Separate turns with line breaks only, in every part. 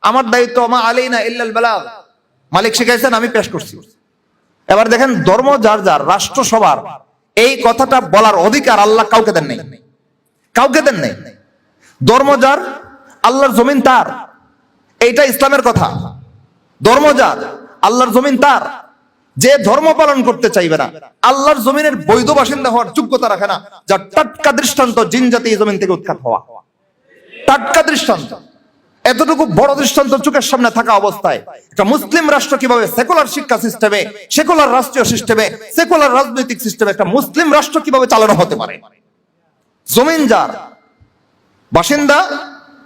আমার দায়িত্ব আমা আলাইনা ইল্লাল বালাগ। মালিক শিখাইছেন, আমি পেশ করছি। এবার দেখেন, ধর্ম যার যার, রাষ্ট্র সবার, এই কথাটা বলার অধিকার আল্লাহ কাউকে দেন নাই। কাউকে দেন নাই। ধর্ম যার, আল্লাহর জমিন তার। এইটা ইসলামের কথা। ধর্ম যার, আল্লাহর জমিন তার। যে ধর্ম পালন করতে চাইবে না, আল্লাহর জমিনের বৈধ বাসিন্দা হওয়ার যোগ্যতা রাখে না যা টাটকা দৃষ্টান্ত জিন জাতি জমিন থেকে উৎখাত হওয়া। টাটকা দৃষ্টান্ত। এতটুকু বড় দৃষ্টান্ত চোখের সামনে থাকা অবস্থায় একটা মুসলিম রাষ্ট্র কীভাবে সেকুলার শিক্ষা সিস্টেমে, সেকুলার রাষ্ট্রীয় সিস্টেমে, সেকুলার রাজনৈতিক সিস্টেমে একটা মুসলিম রাষ্ট্র কীভাবে চালানো হতে পারে? জমিন যার, বাসিন্দা,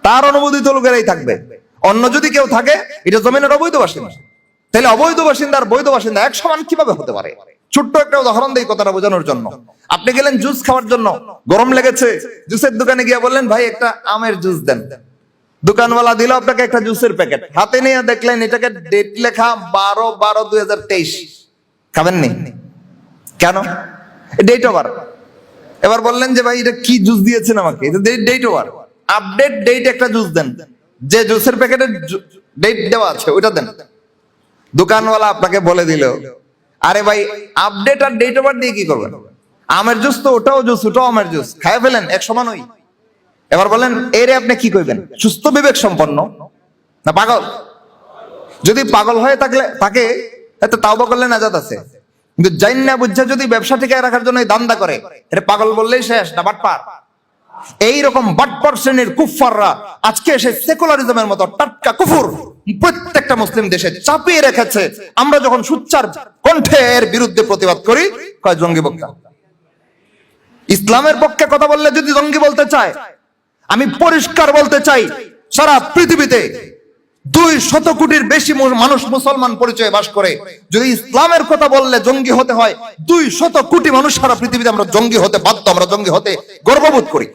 তার অনুমোদিত লোকেরাই থাকবে। অন্য যদি কেউ থাকে, এটা জমিনের অবৈধ বাসিন্দা। তাহলে অবৈধ বাসিন্দা আর বৈধ বাসিন্দা এক সমান কীভাবে হতে পারে? ছোট্ট একটা উদাহরণ দিই কথাটা বোঝানোর জন্য। আপনি গেলেন জুস খাওয়ার জন্য, গরম লেগেছে, জুসের দোকানে গিয়ে বললেন, ভাই, একটা আমের জুস দেন। দোকানওয়ালা দিল আপনাকে একটা জুসের প্যাকেট। হাতে নিয়ে দেখলেন এটাকে ডেট লেখা বারো বারো দুই হাজার তেইশ। খাবেননি? কেন? ডেট ওভার এবার বললেন যে ভাই, এটা কি জুস দিয়েছেন আমাকে? ডেট ওভার আপডেট ডেট একটা জুস দেন। যে জুসের প্যাকেটে ডেট দেওয়া আছে, ওইটা দেন। দোকানওয়ালা আপনাকে বলে দিল, আরে ভাই আপডেট আর ডেট ওভার দিয়ে কি করবেন? আমের জুস তো ওটাও জুস, ওটাও আমের জুস। খায় ফেলেন, এক সমান ওই। এবার বলেন, এরে আপনি কি কইবেন? সুস্থ বিবেক সম্পন্ন? না পাগল? যদি পাগল হয়ে থাকলে তাকে এত তাওবা করলে নাজাত আছে। কিন্তু জাইন না বুঝছে যদি ব্যবসা টিকায় রাখার জন্য দান্দা করে এটা পাগল বললেই শেষ, না বাটপার? এই রকম বাটপার শ্রেণির কুফাররা আজকে এসে সেকুলারিজমের মতো টাটকা কুফুর প্রত্যেকটা মুসলিম দেশে চাপিয়ে রেখেছে। আমরা যখন সুচ্চার কণ্ঠে এর বিরুদ্ধে প্রতিবাদ করি, কয় জঙ্গি বক্তা? ইসলামের পক্ষে কথা বললে যদি জঙ্গি বলতে চায় আমি পরিষ্কার বলতে চাই, সারা পৃথিবীতে দুই শত কোটির বেশি মানুষ মুসলমান পরিচয়ে বাস করে। যদি ইসলামের কথা বললে জঙ্গি হতে হয়, দুই শত কোটি মানুষ সারা পৃথিবীতে আমরা জঙ্গি হতে বাধ্য, আমরা জঙ্গি হতে গর্ববোধ করি।